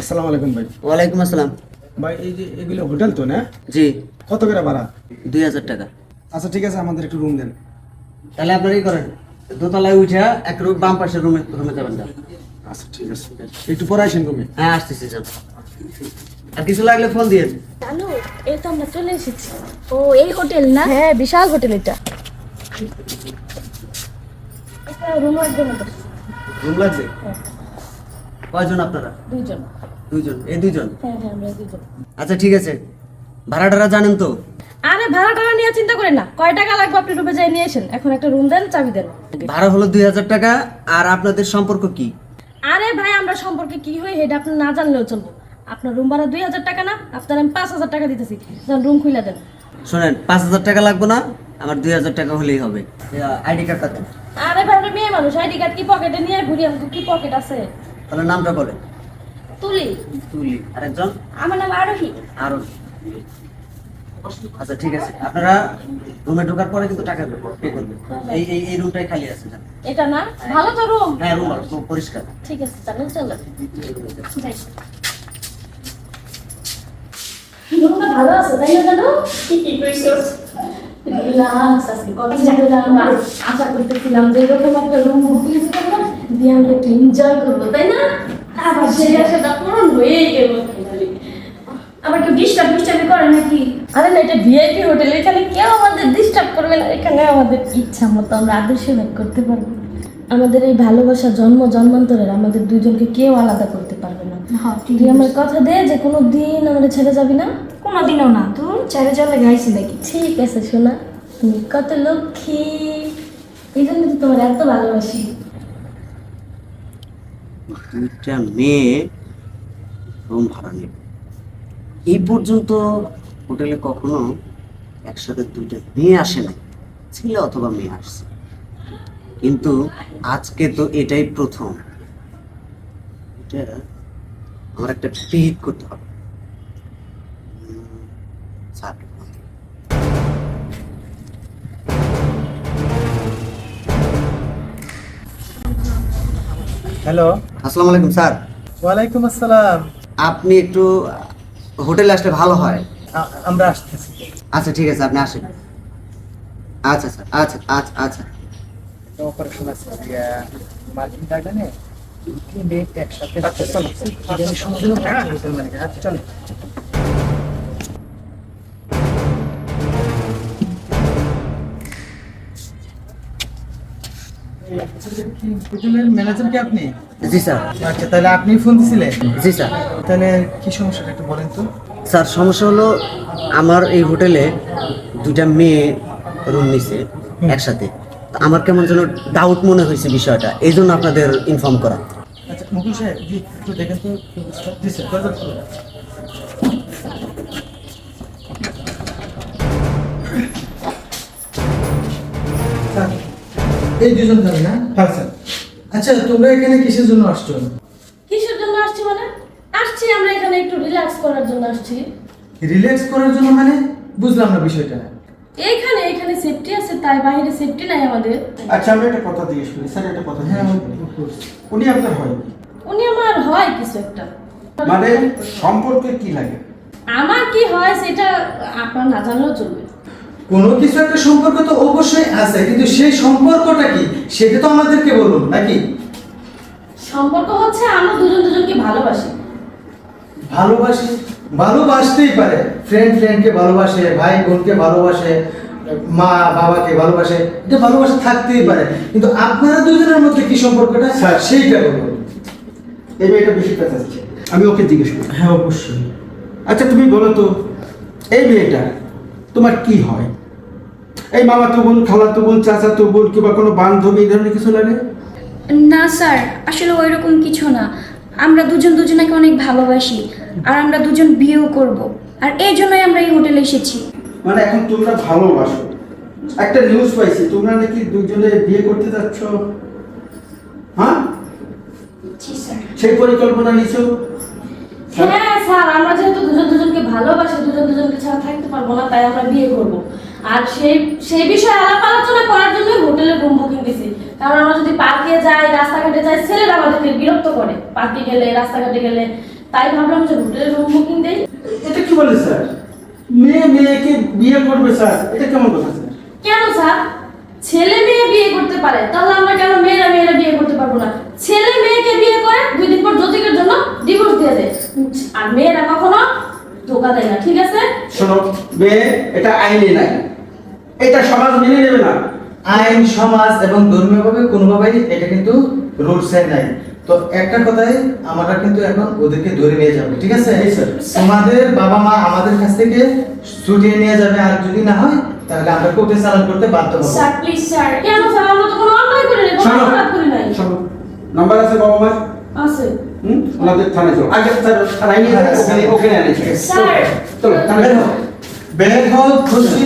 আসসালামু আলাইকুম ভাই। ওয়ালাইকুম আসসালাম। ভাই এই যে এগুলো হোটেল তো না? জি। কত করে ভাড়া? দুই হাজার টাকা। আচ্ছা ঠিক আছে আমাদের একটু রুম দেন। তাহলে আপনারা কি করেন? দোতলায় উঠে এক রুম বাম পাশের রুমে রুমে যাবেন না আচ্ছা ঠিক আছে। একটু পরে আসেন রুমে হ্যাঁ আসতেছি যান। আর কিছু লাগলে ফোন দিয়ে চালু এই তো আমরা চলে এসেছি। ও এই হোটেল না? হ্যাঁ বিশাল হোটেল এটা। রুম একদম রুম লাগবে? কয়জন আপনারা? দুইজন। দুইজন। এই দুইজন? হ্যাঁ হ্যাঁ আমরা দুইজন। আচ্ছা ঠিক আছে। ভাড়া টাড়া জানেন তো? আরে ভাড়া টাড়া নিয়ে চিন্তা করেন না। কয় টাকা লাগবে আপনি রুমে যাই নিয়ে এসেন এখন একটা রুম দেন চাবি দেন। ভাড়া হলো দুই হাজার টাকা আর আপনাদের সম্পর্ক কি? আরে ভাই আমরা সম্পর্কে কি হয় এটা আপনি না জানলেও চলবো। আপনার রুম ভাড়া দুই হাজার টাকা না? আপনার আমি পাঁচ হাজার টাকা দিতেছি। যখন রুম খুলে দেন। শোনেন পাঁচ হাজার টাকা লাগবে না আমার দুই হাজার টাকা হলেই হবে। আইডি কার্ড আরে ভাই মেয়ে মানুষ আইডি কার্ড কি পকেটে নিয়ে ঘুরি? আমাকে কি পকেট আছে? তাহলে নামটা বলেন তুলি। তুলি। আরেকজন? আমার নাম আরোহী। আরও আচ্ছা ঠিক আছে। আপনারা রুমে ঢোকার পরে কিন্তু টাকা পে করবেন। এই এই এই রুমটাই খালি আছে এটা না? ভালো তো রুম হ্যাঁ রুম ভালো, পরিষ্কার। ঠিক আছে তাহলে চলো। রুমটা ভালো আছে তাই না দাদু কি কইছস রিল্যাক্স আজকে কত জায়গা যাব আশা করতেছিলাম যে এরকম একটা রুম বুকিং দিয়ে আমরা একটু এনজয় করব তাই না? আবার সেই আশাটা পূরণ হয়েই গেল আবার কেউ ডিস্টার্ব ডিস্টার্ব করে নাকি? আরে না এটা ভিআইপি হোটেল এখানে কেউ আমাদের ডিস্টার্ব করবে না। এখানে আমাদের ইচ্ছা মতো আমরা আদর্শ ভোগ করতে পারব। আমাদের এই ভালোবাসা জন্ম জন্মান্তরের আমাদের দুজনকে কেউ আলাদা করতে পারবে না। তুই আমার কথা দে যে কোনো দিন আমাদের ছেড়ে যাবি না? কোনো দিনও না তোর ছেড়ে চলে গাইছি নাকি? ঠিক আছে শোনা। তুমি কত লক্ষ্মী। এই জন্য তো তোমার এত ভালোবাসি। দুইটা মেয়ে রুম ভাড়া নেবে। এই পর্যন্ত হোটেলে কখনো একসাথে দুইটা মেয়ে আসে নাই, ছেলে অথবা মেয়ে আসছে। কিন্তু আজকে তো এটাই প্রথম। এটা আমার একটা পিক করতে হবে। হ্যালো। আসসালামু আলাইকুম স্যার। ওয়ালাইকুম আসসালাম। আপনি একটু হোটেলে আসলে ভালো হয়। আমরা আসতেছি। আচ্ছা ঠিক আছে আপনি আসেন। আচ্ছা স্যার আচ্ছা আচ্ছা আচ্ছা। অপারেশন আছে মার্কিন গার্ডেনে। মেয়ে একসাথে আচ্ছা চলো। হোটেলের ম্যানেজার কি আপনি? জি স্যার। আচ্ছা তাহলে আপনি ফোন দিছিলেন? জি স্যার। তাহলে কি সমস্যাটা একটু বলেন তো? স্যার সমস্যা হলো আমার এই হোটেলে দুইটা মেয়ে রুম নিছে একসাথে। আমার কেমন যেন ডাউট মনে হয়েছে বিষয়টা। এই জন্য আপনাদের ইনফর্ম করা। আচ্ছা মুকুল সাহেব জি একটু দেখেন তো। জি। স্যার, এই দুজন যাবে না? হ্যাঁ স্যার আচ্ছা তোমরা এখানে কিসের জন্য আসছো? কিসের জন্য আসছি মানে? আসছি আমরা এখানে একটু রিল্যাক্স করার জন্য আসছি। রিল্যাক্স করার জন্য মানে? বুঝলাম না বিষয়টা। এইখানে এখানে সেফটি আছে তাই বাইরে সেফটি নাই আমাদের। আচ্ছা আমি একটা কথা জিজ্ঞেস করি। স্যার একটা কথা হ্যাঁ উনি আপনার হয় উনি আমার হয় কিছু একটা। মানে সম্পর্কে কি লাগে? আমার কি হয় সেটা আপনার না জানলেও চলবে। কোনো কিছু একটা সম্পর্ক তো অবশ্যই আছে কিন্তু সেই সম্পর্কটা কি? সেটা তো আমাদেরকে বলুন নাকি? সম্পর্ক হচ্ছে আমরা দুজন দুজনকে ভালোবাসি। ভালোবাসে? ভালোবাসতেই পারে। ফ্রেন্ড ফ্রেন্ডকে ভালোবাসে ভাই বোনকে ভালোবাসে মা বাবাকে ভালোবাসে এটা ভালোবাসা থাকতেই পারে। কিন্তু আপনারা দুজনের মধ্যে কি সম্পর্কটা? স্যার। সেইটা বলুন। এই মেয়েটা বেশি কথা আছে আমি ওকে জিজ্ঞেস করি। হ্যাঁ অবশ্যই। আচ্ছা তুমি বলো তো এই মেয়েটা তোমার কি হয়? এই মামা তো বোন খালা তো বোন চাচা তো বোন কিংবা কোনো বান্ধবী এই ধরনের কিছু লাগে? না স্যার আসলে ওই রকম কিছু না। আমরা দুজন দুজনাকে অনেক ভালোবাসি আর আমরা দুজন বিয়েও করব আর এই জন্যই আমরা এই হোটেলে এসেছি। মানে এখন তোমরা ভালোবাসো। একটা নিউজ পাইছি তোমরা নাকি দুজনে বিয়ে করতে যাচ্ছ? হ্যাঁ? সেই পরিকল্পনা নিছো? হ্যাঁ স্যার আমরা ভালোবাসি দুজন দুজনকে ছাড়া থাকতে পারব না তাই আমরা বিয়ে করব। আর সেই সেই বিষয়ে আলাপ আলোচনা করার জন্য হোটেলের রুম বুকিং দিছি। কারণ আমরা যদি পার্কে যাই রাস্তাঘাটে যাই ছেলেরা আমাদেরকে বিরক্ত করে। পার্কে গেলে রাস্তাঘাটে গেলে তাই ভাবলাম যে হোটেলের রুম বুকিং দেই। এটা কি বলে স্যার? মেয়ে মেয়েকে বিয়ে করবে স্যার এটা কেমন কথা স্যার? কেন স্যার? ছেলে মেয়ে বিয়ে করতে পারে তাহলে আমরা কেন মেয়েরা মেয়েরা বিয়ে করতে পারব না? ছেলে মেয়েকে বিয়ে করে দুই দিন পর জ্যোতিকের জন্য ডিভোর্স দিয়ে দেয়। আর মেয়েরা কখনো ধোকা দেয় না ঠিক আছে? শোনো মেয়ে এটা আইনে নাই। এটা সমাজ মেনে নেবে না। আইন সমাজ এবং ধর্মীয়ভাবে কোনোভাবেই এটা কিন্তু রুলসে নাই। তো একটা কথাই আমরা কিন্তু এখন ওদেরকে ধরে নিয়ে যাব ঠিক আছে। তোমাদের বাবা মা আমাদের কাছ থেকে ছুটিয়ে নিয়ে যাবে আর যদি না হয় তাহলে আমরা কোর্টে চালান করতে বাধ্য হব। স্যার প্লিজ স্যার কেন স্যার আমরা তো কোনো অন্যায় করি নাই কোনো অপরাধ করি নাই। নাম্বার আছে বাবা মার আছে। হুম? ওনাদের থানায় চলো। আগে স্যার থানায় নিয়ে ওখানে ওখানে আনিছে স্যার। চলো থানায় বের হও খুশি।